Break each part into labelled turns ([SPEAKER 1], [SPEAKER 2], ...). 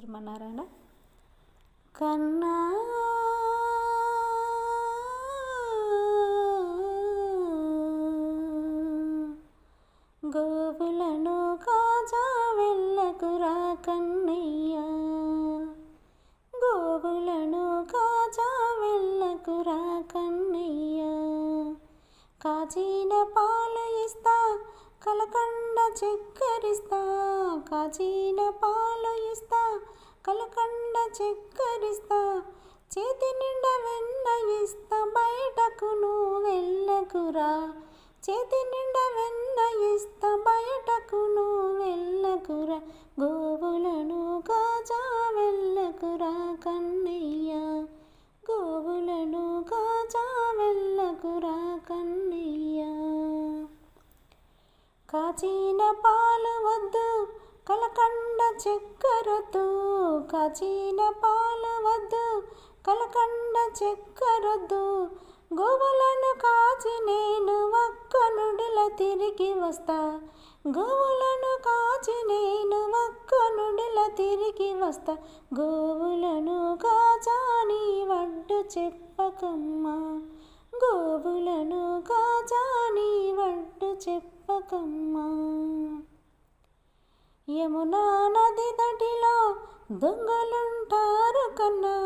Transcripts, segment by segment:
[SPEAKER 1] శ్రీమన్నారాయణ కన్నా గోవులను కాజా వెళ్ళకురా కన్నయ్యా. గోవులను కాజా వెళ్ళకురా కన్నయ్యా. కాచిన పాలు ఇస్తా కలకండ చెక్కరిస్తా కాచిన పాలు ఇస్తా కలకండ చెక్కరిస్తా చేతి నిండా వెన్న ఇస్తా బయటకు నువ్వు వెళ్ళకురా. చేతి నిండా వెన్న ఇస్తా బయటకు నువ్వు వెళ్ళకురా. గోవులను కాజా వెళ్ళకురా కన్నయ్య కాచిన పాలు వద్దు కలకండ చక్కెరతో కాచిన పాలు వద్దు కలకండ చెక్కరొద్దు. గోవులను కాచి నేను ఒక్క నుడిల తిరిగి వస్తా. గోవులను కాచి నేను ఒక్క నుడిల తిరిగి వస్తా. గోవులను కాచాని వడ్డు చెప్పకమ్మా. గోవులను కాజాని వడ్డు చెప్పకమ్మా. యమునా నది తటిలో దొంగలుంటారు కన్నా.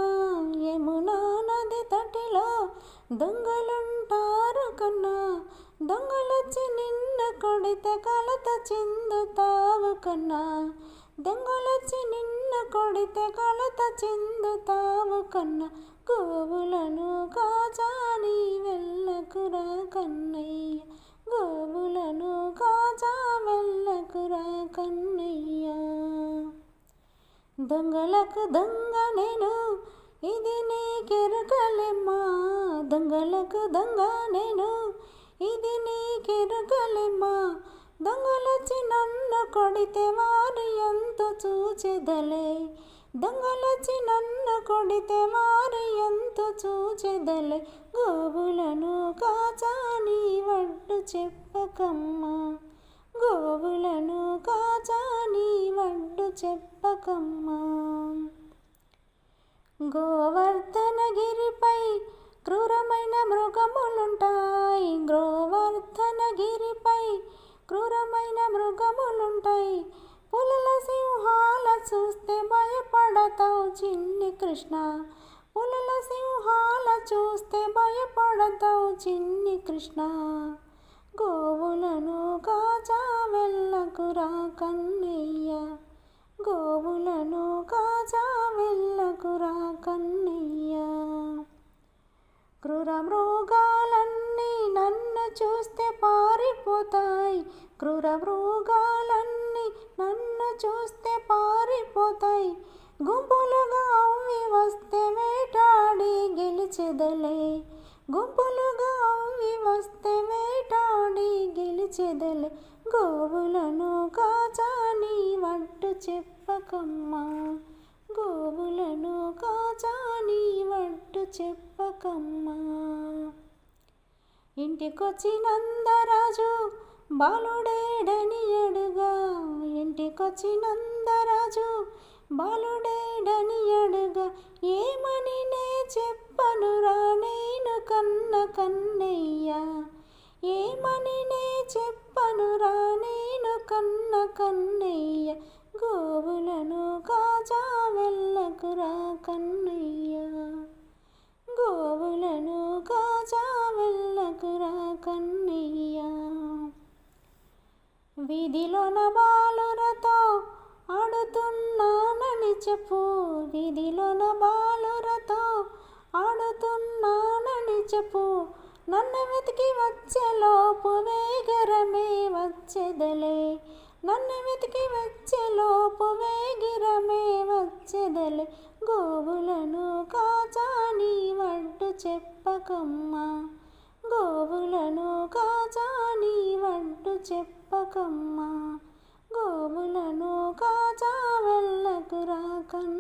[SPEAKER 1] యమునా నది తటిలో దొంగలుంటారు కన్నా. దొంగలొచ్చి నిన్ను కొడితే కలత చెందుతావు కన్నా. దొంగలొచ్చి నిన్ను కొడితే కలత చెందుతావు కన్నా. గోవులను కాచాని వెళ్ళకురా కన్నయ్య. గోవులను కాచా వెళ్ళకురా కన్నయ్య. దొంగలకు దొంగ నేను ఇది నీకెరుకలెమ్మా దొంగలకు దొంగ నేను ఇది నీకెరుకలెమ్మా దొంగలొచ్చి నన్ను కొడితే వారు ఎంత చూచెదలే. దొంగలొచ్చి నన్ను కొడితే వారు ఎంత చూచెదలే. గోవులను కాచాని వడ్డు చెప్పకమ్మా. గోవులను కాచాని వడ్డు చెప్పకమ్మా. గోవర్ధనగిరిపై క్రూరమైన మృగములుంటాయి. గోవర్ధనగిరిపై క్రూరమైన మృగములుంటాయి. పులుల సింహాల చూస్తే భయపడతావు చిన్ని కృష్ణ. పులుల సింహాల చూస్తే భయపడతావు చిన్ని కృష్ణ. గోవులను కాచా వెళ్ళకురా కన్నయ్య. గోవులను కాచా వెళ్ళకురా కన్నయ్య. క్రూర మృగాలన్నీ నన్ను చూస్తే పారిపోతాయి. క్రూర మృగాలన్నీ నన్ను చూస్తే పారిపోతాయి. గుంపులుగా అవి వస్తే వేటాడి గెలిచెదలే. గుంపులుగా అవి వస్తే వేటాడి గెలిచెదలే. గోవులను కాచాని వడ్డు చెప్పకమ్మా. గోవులను కాచాని వడ్డు చెప్పకమ్మా. ఇంటికొచ్చినందరాజు బాలుడేడని అడుగా ఇంటికొచ్చినందరాజు బాలుడేడని అడుగా ఏమని నే చెప్పనురా నేను కన్న కన్నయ్య. ఏమని నే చెప్పనురా నేను కన్న కన్నయ్య. గోవులను కాజా వెళ్ళకురా కన్నయ్య. వీధిలోన బాలురతో ఆడుతున్నానని చెప్పు. వీధిలోన బాలురతో ఆడుతున్నానని చెప్పు. నన్ను వెతికి వచ్చేలోపు వేగరమే వచ్చేదలే. నన్ను వెతికి వచ్చేలోపు వేగిరమే వచ్చేదలే. గోవులను కాచాని వడ్డు చెప్పకమ్మా. గోవులను కాచాని వంటూ చెప్పకమ్మా. గోవులను కాచా వెళ్ళకు కన్నయ్య